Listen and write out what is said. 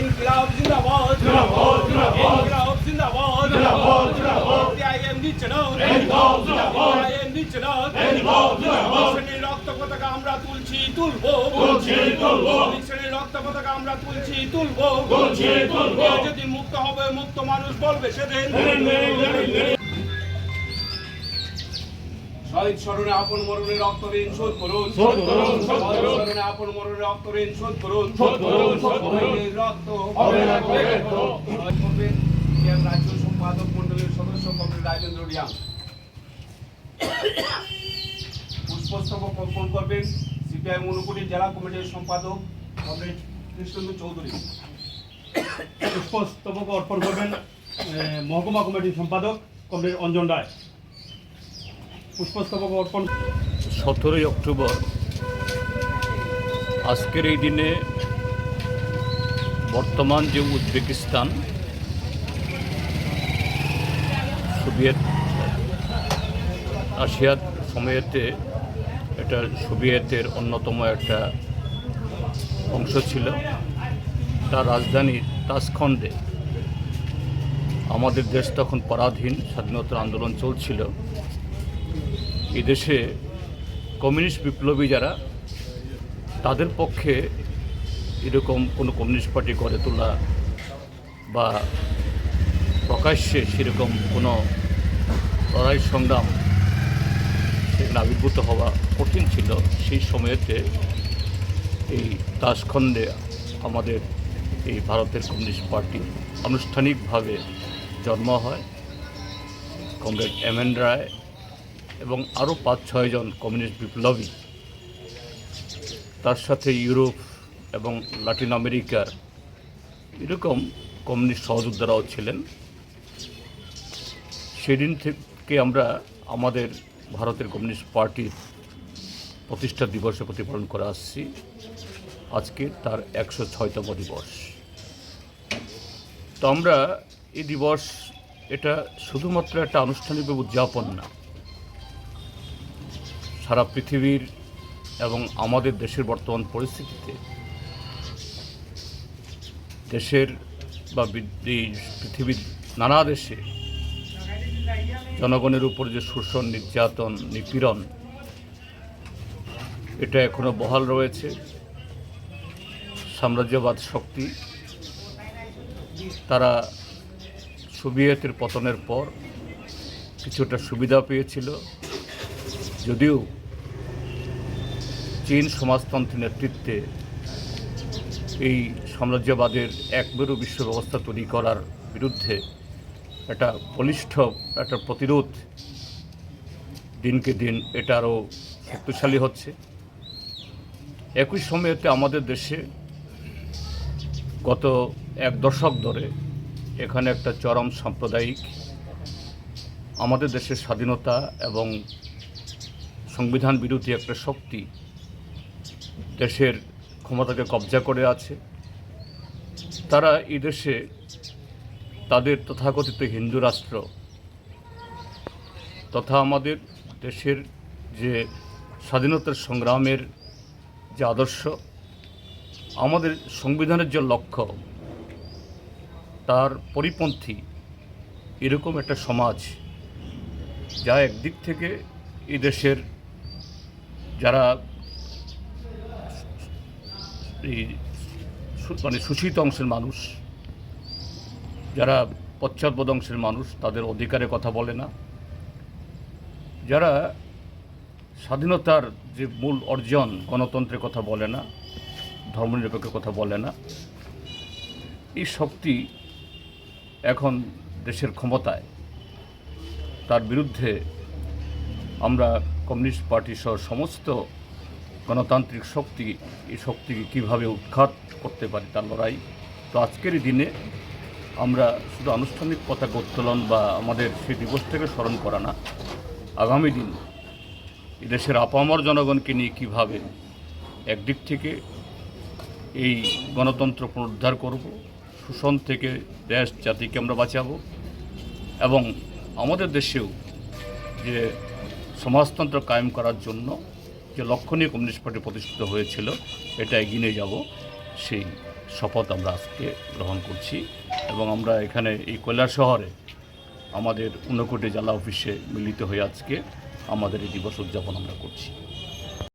ইনকিলাব জিন্দাবাদ জিন্দাবাদ, জিন্দাবাদ। ইনকিলাব জিন্দাবাদ। শ্রেণির রক্ত পতাকা আমরা তুলছি তুলবো তুলছি, তুলবো। শ্রেণির রক্ত পতাকা আমরা তুলছি তুলবো তুলছি, তুলবো। যদি মুক্ত হবে মুক্ত মানুষ বলবে সেদিন শহীদ স্মরণে আপন মরণে রক্ত ঋণ শোধ করুন। শোধ করুন, শোধ করুন। স্মরণে আপন মরণে রক্ত ঋণ শোধ করুন। শোধ করুন, শোধ করুন। রক্ত হবে না রাজ্য সম্পাদক সদস্য কমরেড রাজেন্দ্র রিয়াং। পুষ্পস্তবক অর্পণ করবেন সিপিআই মনুকুটি জেলা কমিটির সম্পাদক কমরেড কৃষ্ণেন্দু চৌধুরী। পুষ্পস্তবক অর্পণ করবেন মহকুমা কমিটির সম্পাদক কমরেড অঞ্জন রায়। পুষ্পস্তবক অর্পণ। সতেরোই অক্টোবর। আজকের এই দিনে বর্তমান যে উজবেকিস্তান, সোভিয়েত রাশিয়ার সময়েতে এটা সোভিয়েতের অন্যতম একটা অংশ ছিল। তার রাজধানী তাসখণ্ডে আমাদের দেশ তখন পরাধীন স্বাধীনতার আন্দোলন চলছিল। এই দেশে কমিউনিস্ট বিপ্লবী যারা, তাদের পক্ষে এরকম কোনো কমিউনিস্ট পার্টি গড়ে তোলা বা প্রকাশ্যে সেরকম কোনো লড়াই সংগ্রাম সেখানে আবির্ভূত হওয়া কঠিন ছিল। সেই সময়েতে এই তাসখণ্ডে আমাদের এই ভারতের কমিউনিস্ট পার্টি আনুষ্ঠানিকভাবে জন্ম হয়। কমরেড এম এন রায় এবং আরও পাঁচ ছয়জন কমিউনিস্ট বিপ্লবী। তার সাথে ইউরোপ এবং লাতিন আমেরিকার এরকম কমিউনিস্ট সহযোদ্ধারাও ছিলেন। সেদিন থেকে আমরা আমাদের ভারতের কমিউনিস্ট পার্টির প্রতিষ্ঠা দিবসে প্রতিপালন করে আসছি। আজকে তার একশো ছয়তম দিবস। তো আমরা এই দিবস এটা শুধুমাত্র একটা আনুষ্ঠানিকভাবে উদযাপন না সারা পৃথিবীর এবং আমাদের দেশের বর্তমান পরিস্থিতিতে দেশের বা পৃথিবীর নানা দেশে জনগণের উপর যে শোষণ, নির্যাতন, নিপীড়ন, এটা এখনও বহাল রয়েছে। সাম্রাজ্যবাদ শক্তি তারা সোভিয়েতের পতনের পর কিছুটা সুবিধা পেয়েছিল। যদিও চীন সমাজতন্ত্রের নেতৃত্বে এই সাম্রাজ্যবাদের একবেরু বিশ্ব ব্যবস্থা তৈরি করার বিরুদ্ধে একটা বলিষ্ঠ একটা প্রতিরোধ দিনকে দিন এটা আরও শক্তিশালী হচ্ছে। একই সময়তে আমাদের দেশে গত এক দশক ধরে এখানে একটা চরম সাম্প্রদায়িক আমাদের দেশের স্বাধীনতা এবং সংবিধান বিরোধী একটা শক্তি দেশের ক্ষমতাকে কবজা করে আছে। তারা এই দেশে তাদের তথাকথিত হিন্দু রাষ্ট্র তথা আমাদের দেশের যে স্বাধীনতার সংগ্রামের যে আদর্শ, আমাদের সংবিধানের যে লক্ষ্য, তার পরিপন্থী এরকম একটা সমাজ যা একদিক থেকে এই দেশের যারা এই মানে শোষিত অংশের মানুষ, যারা পশ্চাৎপদ অংশের মানুষ, তাদের অধিকারের কথা বলে না। যারা স্বাধীনতার যে মূল অর্জন গণতন্ত্রের কথা বলে না ধর্মনিরপেক্ষের কথা বলে না, এই শক্তি এখন দেশের ক্ষমতায়। তার বিরুদ্ধে আমরা কমিউনিস্ট পার্টি সহ সমস্ত গণতান্ত্রিক শক্তি, এই শক্তিকে কীভাবে উৎখাত করতে পারি তার লড়াই। তো আজকের দিনে আমরা শুধু আনুষ্ঠানিক পতাকা উত্তোলন বা আমাদের সেই দিবসটাকে স্মরণ করা না, আগামী দিন দেশের আপামর জনগণকে নিয়ে কীভাবে একদিক থেকে এই গণতন্ত্র পুনরুদ্ধার করব, শোষণ থেকে দেশ, জাতিকে আমরা বাঁচাবো এবং আমাদের দেশেও যে সমাজতন্ত্র কায়েম করার জন্য যে লক্ষ্য নিয়ে কমিউনিস্ট পার্টি প্রতিষ্ঠিত হয়েছিল, এটা এগিয়ে নিয়ে যাব। সেই শপথ আমরা আজকে গ্রহণ করছি এবং আমরা এখানে এই কয়লা শহরে আমাদের ঊনকোটি জেলা অফিসে মিলিত হয়ে আজকে আমাদের এই দিবস উদযাপন আমরা করছি।